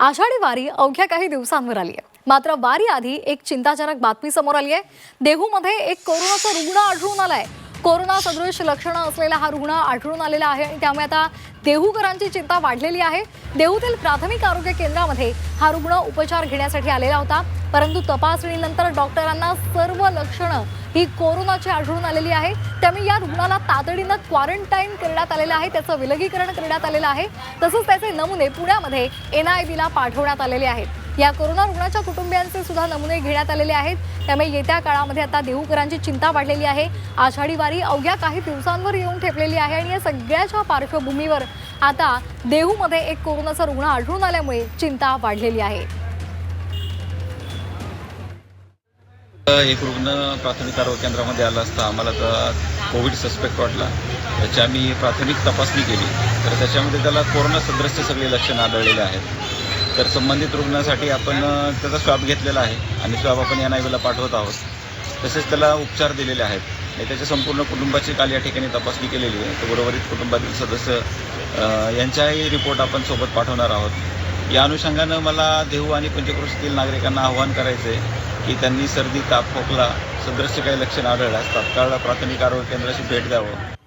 आषाढी वारी अवघ्या काही दिवसांवर आली आहे. मात्र वारी आधी एक चिंताजनक बातमी समोर आली आहे. देहूमध्ये एक कोरोनाचा रुग्ण आढळून आलाय. कोरोना सदृश लक्षणं असलेला हा रुग्ण आढळून आलेला आहे आणि त्यामुळे आता देहूकरांची चिंता वाढलेली आहे. देहूतील प्राथमिक आरोग्य केंद्रामध्ये हा रुग्ण उपचार घेण्यासाठी आलेला होता. परंतु तपासणीनंतर डॉक्टरांना सर्व लक्षणं ही कोरोनाची आढळून आलेली आहे. त्यामुळे या रुग्णाला तातडीनं क्वारंटाईन करण्यात आलेलं आहे. त्याचं विलगीकरण करण्यात आलेलं आहे. तसंच त्याचे नमुने पुण्यामध्ये एन आय बीला पाठवण्यात आलेले आहेत. या कोरोना रुग्णाच्या कुटुंबियांचे सुद्धा नमुने घेण्यात आलेले आहेत. त्यामुळे येत्या काळामध्ये आता देहूकरांची चिंता वाढलेली आहे. आषाढी वारी अवघ्या काही दिवसांवर येऊन ठेपलेली आहे आणि या सगळ्याच्या पार्श्वभूमीवर आता देहूमध्ये एक कोरोनाचा रुग्ण आढळून आल्यामुळे चिंता वाढलेली आहे. एक रुग्ण प्राथमिक आरोग्य केंद्रामध्ये आला असता. आम्हाला तर कोविड सस्पेक्ट वाटला. त्याची आम्ही प्राथमिक तपासणी केली. तर त्याच्यामध्ये त्याला कोरोना सदृश्य सगळे लक्षणं आढळलेले आहेत. तर संबंधित रुग्णासाठी आपण त्याचा स्वाब घेतलेला आहे आणि स्वाब आपण एन आय पाठवत आहोत. तसेच त्याला उपचार दिलेले आहेत. आणि त्याच्या संपूर्ण कुटुंबाची काल या ठिकाणी तपासणी केलेली आहे. तर उर्वरित कुटुंबातील सदस्य यांच्याही रिपोर्ट आपण सोबत पाठवणार आहोत. या अनुषंगानं मला देहू आणि पंचक्रोशीतील नागरिकांना आवाहन करायचं आहे की त्यांनी सर्दी ताप खोकला सदृश्य काही लक्षण आढळल्यास तात्काळ प्राथमिक आरोग्य केंद्राशी भेट द्यावं.